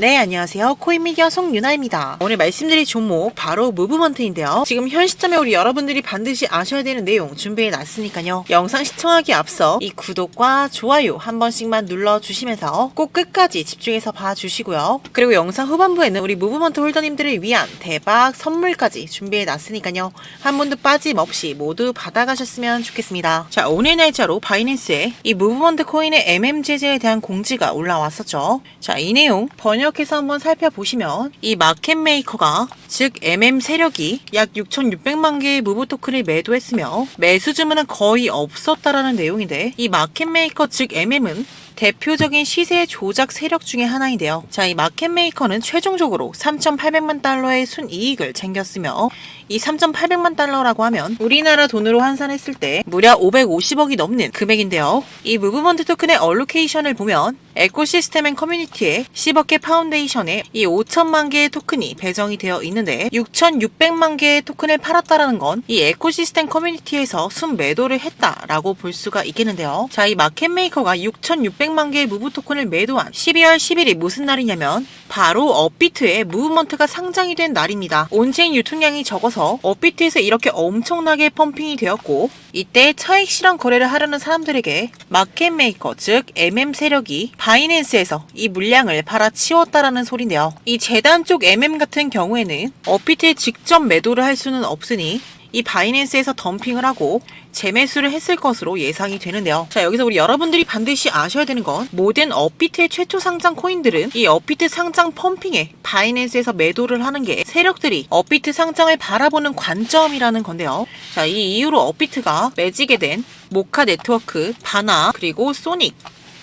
네, 안녕하세요. 코인미디어 송유나입니다. 오늘 말씀드릴 종목 바로 무브먼트인데요. 지금 현 시점에 우리 여러분들이 반드시 아셔야 되는 내용 준비해 놨으니까요. 영상 시청하기 앞서 이 구독과 좋아요 한 번씩만 눌러주시면서 꼭 끝까지 집중해서 봐주시고요. 그리고 영상 후반부에는 우리 무브먼트 홀더님들을 위한 대박 선물까지 준비해 놨으니까요. 한 분도 빠짐없이 모두 받아가셨으면 좋겠습니다. 자, 오늘 날짜로 바이낸스에 이 무브먼트 코인의 MM 제재에 대한 공지가 올라왔었죠. 자, 이 내용 번역 해서 한번 살펴보시면 이 마켓 메이커가 즉 MM 세력이 약 6,600만 개의 무브 토큰을 매도했으며 매수 주문은 거의 없었다라는 내용인데 이 마켓 메이커 즉 MM은 대표적인 시세 조작 세력 중의 하나인데요. 자, 이 마켓 메이커는 최종적으로 3,800만 달러의 순이익을 챙겼으며 이 3,800만 달러라고 하면 우리나라 돈으로 환산했을 때 무려 550억이 넘는 금액인데요. 이 무브먼트 토큰의 얼로케이션을 보면 에코시스템 앤 커뮤니티에 10억 개 파운데이션에 이 5천만 개의 토큰이 배정이 되어 있는데 6,600만 개의 토큰을 팔았다라는 건 이 에코시스템 커뮤니티에서 순 매도를 했다라고 볼 수가 있겠는데요. 자, 이 마켓 메이커가 6,600만 개의 무브 토큰을 매도한 12월 10일이 무슨 날이냐면 바로 업비트에 무브먼트가 상장이 된 날입니다. 온체인 유통량이 적어서 업비트에서 이렇게 엄청나게 펌핑이 되었고 이때 차익 실현 거래를 하려는 사람들에게 마켓 메이커 즉 MM 세력이 바이낸스에서 이 물량을 팔아치웠다라는 소리인데요. 이 재단 쪽 MM 같은 경우에는 업비트에 직접 매도를 할 수는 없으니 이 바이낸스에서 덤핑을 하고 재매수를 했을 것으로 예상이 되는데요. 자, 여기서 우리 여러분들이 반드시 아셔야 되는 건 모든 업비트의 최초 상장 코인들은 이 업비트 상장 펌핑에 바이낸스에서 매도를 하는 게 세력들이 업비트 상장을 바라보는 관점이라는 건데요. 자, 이 이후로 업비트가 매지게 된 모카 네트워크, 바나, 그리고 소닉,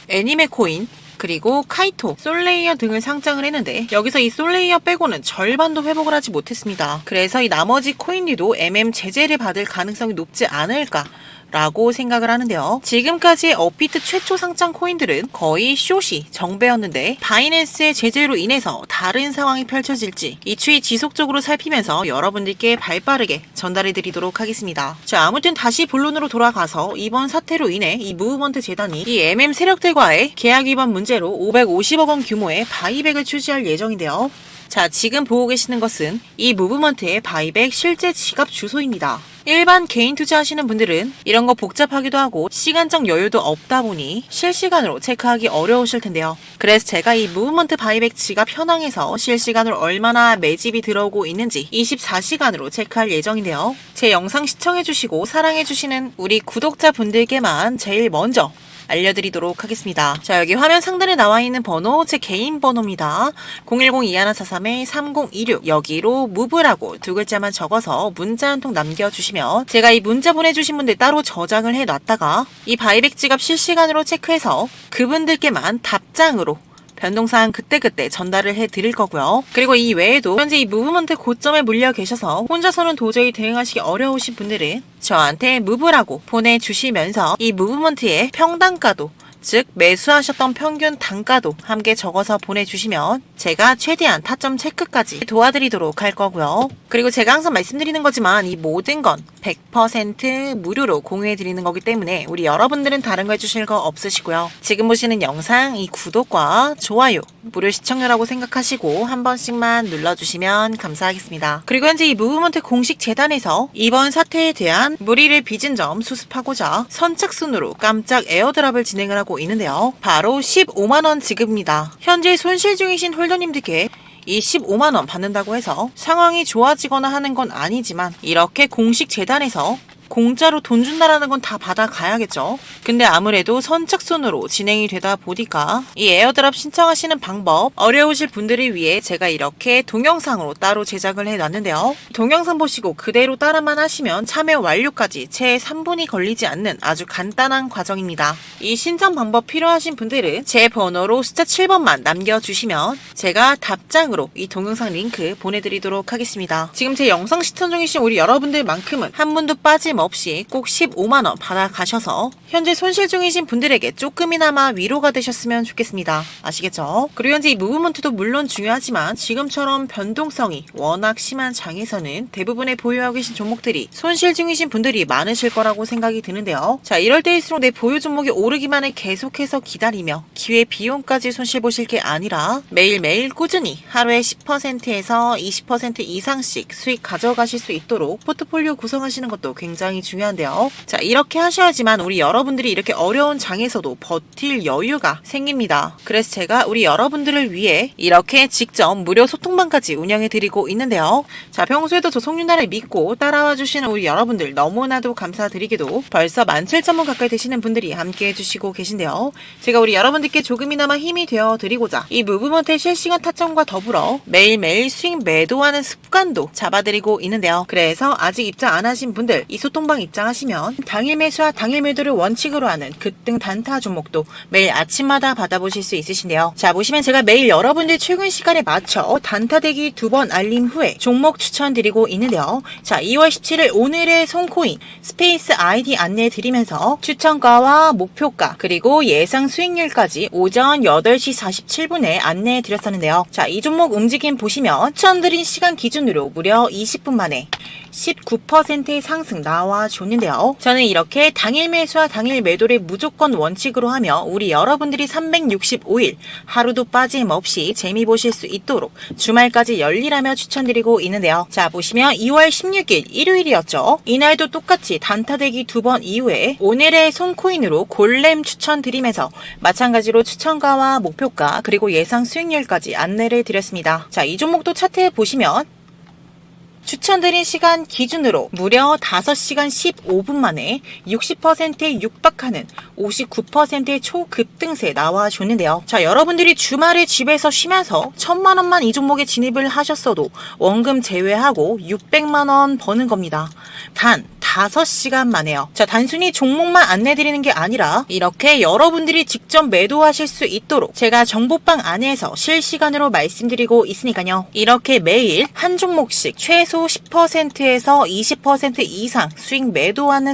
애니메 코인, 그리고 카이토, 솔레이어 등을 상장을 했는데 여기서 이 솔레이어 빼고는 절반도 회복을 하지 못했습니다. 그래서 이 나머지 코인들도 MM 제재를 받을 가능성이 높지 않을까 라고 생각을 하는데요. 지금까지의 업비트 최초 상장 코인들은 거의 숏이 정배였는데 바이낸스의 제재로 인해서 다른 상황이 펼쳐질지 이 추이 지속적으로 살피면서 여러분들께 발빠르게 전달해 드리도록 하겠습니다. 자, 아무튼 다시 본론으로 돌아가서 이번 사태로 인해 이 무브먼트 재단이 이 MM 세력들과의 계약 위반 문제로 550억 원 규모의 바이백을 추지할 예정인데요. 자, 지금 보고 계시는 것은 이 무브먼트의 바이백 실제 지갑 주소입니다. 일반 개인 투자하시는 분들은 이런 거 복잡하기도 하고 시간적 여유도 없다 보니 실시간으로 체크하기 어려우실 텐데요. 그래서 제가 이 무브먼트 바이백 지갑 현황에서 실시간으로 얼마나 매집이 들어오고 있는지 24시간으로 체크할 예정인데요. 제 영상 시청해주시고 사랑해주시는 우리 구독자분들께만 제일 먼저 알려드리도록 하겠습니다. 자, 여기 화면 상단에 나와 있는 번호 제 개인 번호입니다. 010-2143-3026 여기로 무브라고 두 글자만 적어서 문자 한 통 남겨주시면 제가 이 문자 보내주신 분들 따로 저장을 해놨다가 이 바이백 지갑 실시간으로 체크해서 그분들께만 답장으로 변동사항 그때그때 전달을 해 드릴 거고요. 그리고 이 외에도 현재 이 무브먼트 고점에 물려 계셔서 혼자서는 도저히 대응하시기 어려우신 분들은 저한테 무브라고 보내주시면서 이 무브먼트의 평단가도 즉 매수하셨던 평균 단가도 함께 적어서 보내주시면 제가 최대한 타점 체크까지 도와드리도록 할 거고요. 그리고 제가 항상 말씀드리는 거지만 이 모든 건 100% 무료로 공유해드리는 거기 때문에 우리 여러분들은 다른 거 해주실 거 없으시고요. 지금 보시는 영상 이 구독과 좋아요 무료 시청료라고 생각하시고 한 번씩만 눌러주시면 감사하겠습니다. 그리고 현재 이 무브먼트 공식 재단에서 이번 사태에 대한 무리를 빚은 점 수습하고자 선착순으로 깜짝 에어드랍을 진행을 하고 있는데요. 바로 15만원 지급입니다. 현재 손실 중이신 홀더님들께 이 15만원 받는다고 해서 상황이 좋아지거나 하는 건 아니지만 이렇게 공식 재단에서 공짜로 돈 준다라는 건 다 받아가야겠죠. 근데 아무래도 선착순으로 진행이 되다 보니까 이 에어드랍 신청하시는 방법 어려우실 분들을 위해 제가 이렇게 동영상으로 따로 제작을 해놨는데요. 동영상 보시고 그대로 따라만 하시면 참여 완료까지 채 3분이 걸리지 않는 아주 간단한 과정입니다. 이 신청 방법 필요하신 분들은 제 번호로 숫자 7번만 남겨주시면 제가 답장으로 이 동영상 링크 보내드리도록 하겠습니다. 지금 제 영상 시청 중이신 우리 여러분들만큼은 한 분도 빠짐없이 없이 꼭 15만원 받아가셔서 현재 손실 중이신 분들에게 조금이나마 위로가 되셨으면 좋겠습니다. 아시겠죠? 그리고 현재 이 무브먼트도 물론 중요하지만 지금처럼 변동성이 워낙 심한 장에서는 대부분의 보유하고 계신 종목들이 손실 중이신 분들이 많으실 거라고 생각이 드는데요. 자, 이럴 때일수록 내 보유 종목이 오르기만을 계속해서 기다리며 기회 비용까지 손실 보실 게 아니라 매일매일 꾸준히 하루에 10%에서 20% 이상씩 수익 가져가실 수 있도록 포트폴리오 구성하시는 것도 굉장히 중요한데요. 자, 이렇게 하셔야지만 우리 여러분들이 이렇게 어려운 장에서도 버틸 여유가 생깁니다. 그래서 제가 우리 여러분들을 위해 이렇게 직접 무료 소통방까지 운영해 드리고 있는데요. 자, 평소에도 조성윤나를 믿고 따라와 주시는 우리 여러분들 너무나도 감사드리게도 벌써 17,000원 가까이 되시는 분들이 함께 해 주시고 계신데요. 제가 우리 여러분들께 조금이나마 힘이 되어 드리고자 이 무브먼트의 실시간 타점과 더불어 매일매일 수익 매도하는 습관도 잡아드리고 있는데요. 그래서 아직 입장 안 하신 분들 이 소통 방 입장하시면 당일 매수와 당일 매도를 원칙으로 하는 급등 단타 종목도 매일 아침마다 받아보실 수 있으신데요. 자 보시면 제가 매일 여러분들 출근 시간에 맞춰 단타 대기 두 번 알림 후에 종목 추천드리고 있는데요. 자 2월 17일 오늘의 손코인 스페이스 아이디 안내 드리면서 추천가와 목표가 그리고 예상 수익률까지 오전 8시 47분에 안내해 드렸었는데요. 자 이 종목 움직임 보시면 추천드린 시간 기준으로 무려 20분 만에 19%의 상승 나와줬는데요. 저는 이렇게 당일 매수와 당일 매도를 무조건 원칙으로 하며 우리 여러분들이 365일 하루도 빠짐없이 재미 보실 수 있도록 주말까지 열일하며 추천드리고 있는데요. 자 보시면 2월 16일 일요일이었죠. 이날도 똑같이 단타대기 두 번 이후에 오늘의 손코인으로 골렘 추천드리면서 마찬가지로 추천가와 목표가 그리고 예상 수익률까지 안내를 드렸습니다. 자 이 종목도 차트에 보시면 추천드린 시간 기준으로 무려 5시간 15분 만에 60%에 육박하는 59%의 초급등세 나와줬는데요. 자, 여러분들이 주말에 집에서 쉬면서 천만 원만 이 종목에 진입을 하셨어도 원금 제외하고 600만 원 버는 겁니다. 단 5시간 만에요. 자, 단순히 종목만 안내드리는 게 아니라 이렇게 여러분들이 직접 매도하실 수 있도록 제가 정보방 안에서 실시간으로 말씀드리고 있으니까요. 이렇게 매일 한 종목씩 최소 10%에서 20% 이상 수익 매도하는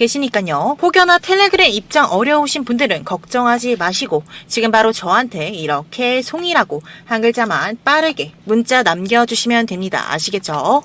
계시니까요. 혹여나 텔레그램 입장 어려우신 분들은 걱정하지 마시고 지금 바로 저한테 이렇게 송이라고 한 글자만 빠르게 문자 남겨주시면 됩니다. 아시겠죠?